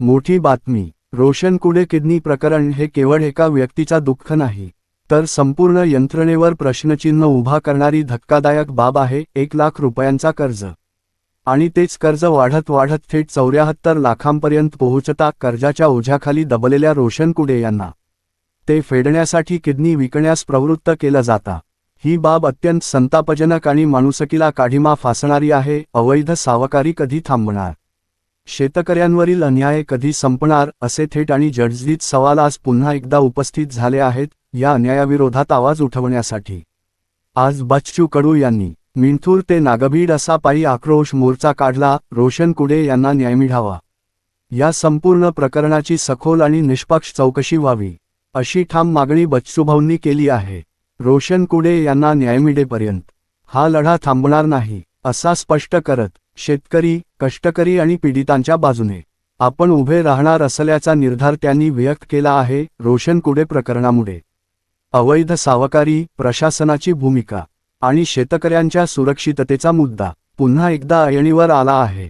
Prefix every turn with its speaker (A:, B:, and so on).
A: मोठी बातमी. रोशन कुडे किडनी प्रकरण हे केवळ एका व्यक्तीचा दुःख नाही तर संपूर्ण यंत्रणेवर प्रश्नचिन्ह उभा करणारी धक्कादायक बाब आहे एक लाख रुपयांचा कर्ज. आणि तेच कर्ज वाढत वाढत थेट चौऱ्याहत्तर लाखांपर्यंत पोहोचता कर्जाच्या ओझ्याखाली दबलेल्या रोशन कुडे यांना. ते फेडण्यासाठी किडनी विकण्यास प्रवृत्त केलं जाता. ही बाब अत्यंत संतापजनक आणि माणुसकीला काढीमा फासणारी आहे अवैध सावकारी कधी थांबणार? शेतकऱ्यांवरील अन्याय कधी संपणार असे थेट आणि जडजीत सवाल आज पुन्हा एकदा उपस्थित झाले आहेत या अन्यायाविरोधात आवाज उठवण्यासाठी. आज बच्चू कडू यांनी मिंथूर ते नागभीड असा पायी आक्रोश मोर्चा काढला रोशन कुडे यांना न्याय मिळावा. या संपूर्ण प्रकरणाची सखोल आणि निष्पक्ष चौकशी व्हावी अशी ठाम मागणी बच्चूभाऊंनी केली आहे. रोशन कुडे यांना न्याय मिळेपर्यंत हा लढा थांबणार नाही असा स्पष्ट करत शेतकरी कष्टकरी आणि पीडितांच्या बाजूने. आपण उभे राहणार असल्याचा निर्धार त्यांनी व्यक्त केला आहे रोशन कुडे प्रकरणामुळे. अवैध सावकारी प्रशासनाची भूमिका आणि शेतकऱ्यांच्या सुरक्षिततेचा मुद्दा पुन्हा एकदा ऐणीवर आला आहे.